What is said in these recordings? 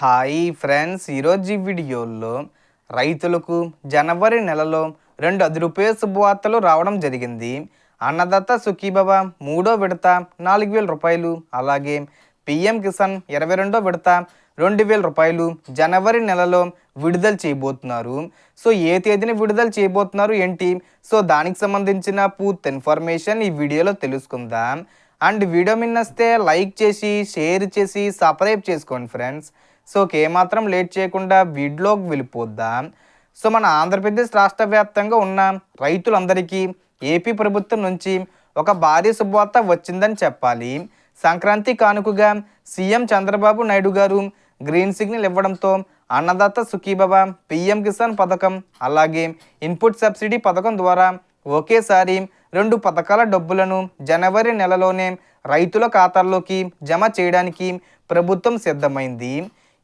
Hi friends. ఈరోజు ఈ వీడియోలో రైతులకు జనవరి నెలలో రెండు అది రూపాయల శుభవార్తలు రావడం జరిగింది. అన్నదాత సుఖీభవ మూడో విడత నాలుగు వేల రూపాయలు అలాగే పిఎం కిసాన్ ఇరవై రెండో విడత రెండు వేల రూపాయలు జనవరి నెలలో విడుదల చేయబోతున్నారు. సో ఏ తేదీని విడుదల చేయబోతున్నారు ఏంటి? సో దానికి సంబంధించిన పూర్తి ఇన్ఫర్మేషన్ ఈ వీడియోలో తెలుసుకుందాం. అండ్ వీడియో మిన్నస్తే లైక్ చేసి షేర్ చేసి సబ్స్క్రైబ్ చేసుకోండి ఫ్రెండ్స్. సో ఏమాత్రం లేట్ చేయకుండా వీడ్లోకి వెళ్ళిపోద్దాం? సో మన ఆంధ్రప్రదేశ్ రాష్ట్ర వ్యాప్తంగా ఉన్న రైతులందరికీ ఏపీ ప్రభుత్వం నుంచి ఒక భారీ శుభవార్త వచ్చిందని చెప్పాలి. సంక్రాంతి కానుకగా సీఎం చంద్రబాబు నాయుడు గారు గ్రీన్ సిగ్నల్ ఇవ్వడంతో అన్నదాత సుఖీభవ పిఎం కిసాన్ పథకం అలాగే ఇన్పుట్ సబ్సిడీ పథకం ద్వారా ఒకేసారి రెండు పథకాల డబ్బులను జనవరి నెలలోనే రైతుల ఖాతాల్లోకి జమ చేయడానికి ప్రభుత్వం సిద్ధమైంది.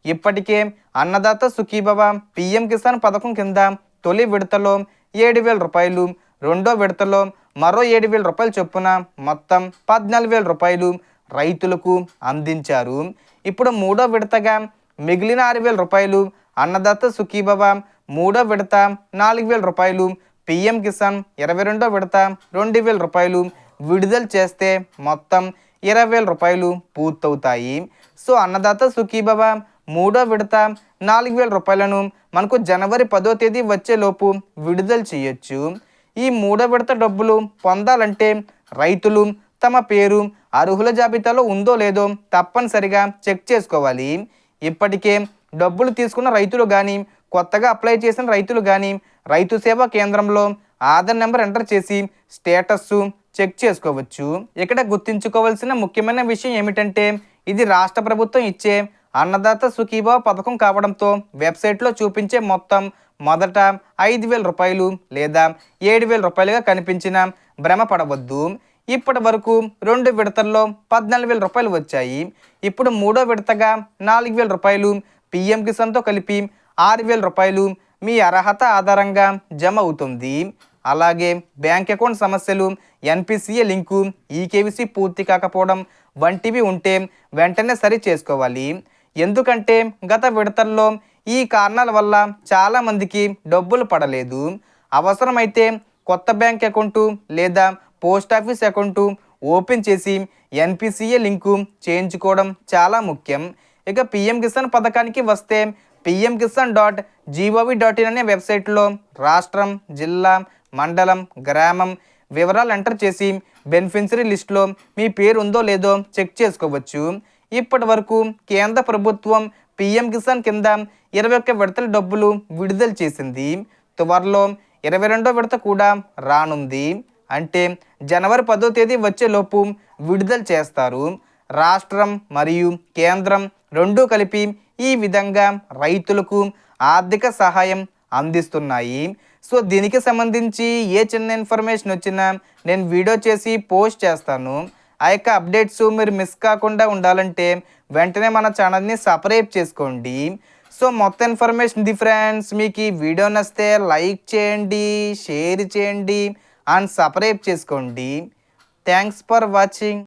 ఇప్పటికే అన్నదాత సుఖీభవ పిఎం కిసాన్ పథకం కింద తొలి విడతలో ఏడు వేల రూపాయలు రెండో విడతలో మరో ఏడు వేల రూపాయల చొప్పున మొత్తం పద్నాలుగు వేల రూపాయలు రైతులకు అందించారు. ఇప్పుడు మూడో విడతగా మిగిలిన ఆరు వేల రూపాయలు అన్నదాత సుఖీభవ మూడో విడత నాలుగు వేల రూపాయలు పిఎం కిసాన్ ఇరవై రెండో విడత రెండు వేల రూపాయలు విడుదల చేస్తే మొత్తం ఇరవై వేల రూపాయలు పూర్తవుతాయి. సో అన్నదాత సుఖీభవ మూడో విడత నాలుగు వేల రూపాయలను మనకు జనవరి పదో తేదీ వచ్చేలోపు విడుదల చేయొచ్చు. ఈ మూడో విడత డబ్బులు పొందాలంటే రైతులు తమ పేరు అర్హుల జాబితాలో ఉందో లేదో తప్పనిసరిగా చెక్ చేసుకోవాలి. ఇప్పటికే డబ్బులు తీసుకున్న రైతులు కానీ కొత్తగా అప్లై చేసిన రైతులు కానీ రైతు సేవా కేంద్రంలో ఆధార్ నెంబర్ ఎంటర్ చేసి స్టేటస్ చెక్ చేసుకోవచ్చు. ఇక్కడ గుర్తుంచుకోవాల్సిన ముఖ్యమైన విషయం ఏమిటంటే ఇది రాష్ట్ర ప్రభుత్వం ఇచ్చే అన్నదాత సుఖీభావ పథకం కావడంతో వెబ్సైట్లో చూపించే మొత్తం మొదట ఐదు వేల రూపాయలు లేదా ఏడు వేల రూపాయలుగా కనిపించిన భ్రమ పడవద్దు. ఇప్పటి వరకు రెండు విడతల్లో పద్నాలుగు వేల రూపాయలు వచ్చాయి. ఇప్పుడు మూడో విడతగా నాలుగు వేల రూపాయలు పిఎం కిసాన్తో కలిపి ఆరు వేల రూపాయలు మీ అర్హత ఆధారంగా జమ అవుతుంది. అలాగే బ్యాంక్ అకౌంట్ సమస్యలు ఎన్పిసిఏ లింకు ఈకేవిసి పూర్తి కాకపోవడం వంటివి ఉంటే వెంటనే సరి చేసుకోవాలి. ఎందుకంటే గత విడతల్లో ఈ కారణాల వల్ల చాలామందికి డబ్బులు పడలేదు. అవసరమైతే కొత్త బ్యాంక్ అకౌంటు లేదా పోస్ట్ ఆఫీస్ అకౌంటు ఓపెన్ చేసి ఎన్పిసిఏ లింకు చేయించుకోవడం చాలా ముఖ్యం. ఇక పిఎం కిసాన్ పథకానికి వస్తే PM Kisan dot G O V dot in అనే వెబ్సైట్లో రాష్ట్రం జిల్లా మండలం గ్రామం వివరాలు ఎంటర్ చేసి బెనిఫిషరీ లిస్ట్లో మీ పేరు ఉందో లేదో చెక్ చేసుకోవచ్చు. ఇప్పటి వరకు కేంద్ర ప్రభుత్వం పిఎం కిసాన్ కింద ఇరవై ఒక్క విడతల డబ్బులు విడుదల చేసింది. త్వరలో ఇరవై రెండో విడత కూడా రానుంది. అంటే జనవరి పదో తేదీ వచ్చేలోపు విడుదల చేస్తారు. రాష్ట్రం మరియు కేంద్రం రెండూ కలిపి ఈ విధంగా రైతులకు ఆర్థిక సహాయం అందిస్తున్నాయి. సో దీనికి సంబంధించి ఏ చిన్న ఇన్ఫర్మేషన్ వచ్చినా నేను వీడియో చేసి పోస్ట్ చేస్తాను. ఆ యొక్క అప్డేట్స్ మీరు మిస్ కాకుండా ఉండాలంటే వెంటనే మన ఛానల్ని సబ్స్క్రైబ్ చేసుకోండి. సో మొత్తం ఇన్ఫర్మేషన్ ఇది ఫ్రెండ్స్ మీకు ఈ వీడియో నచ్చితే లైక్ చేయండి షేర్ చేయండి అండ్ సబ్స్క్రైబ్ చేసుకోండి. Thanks for watching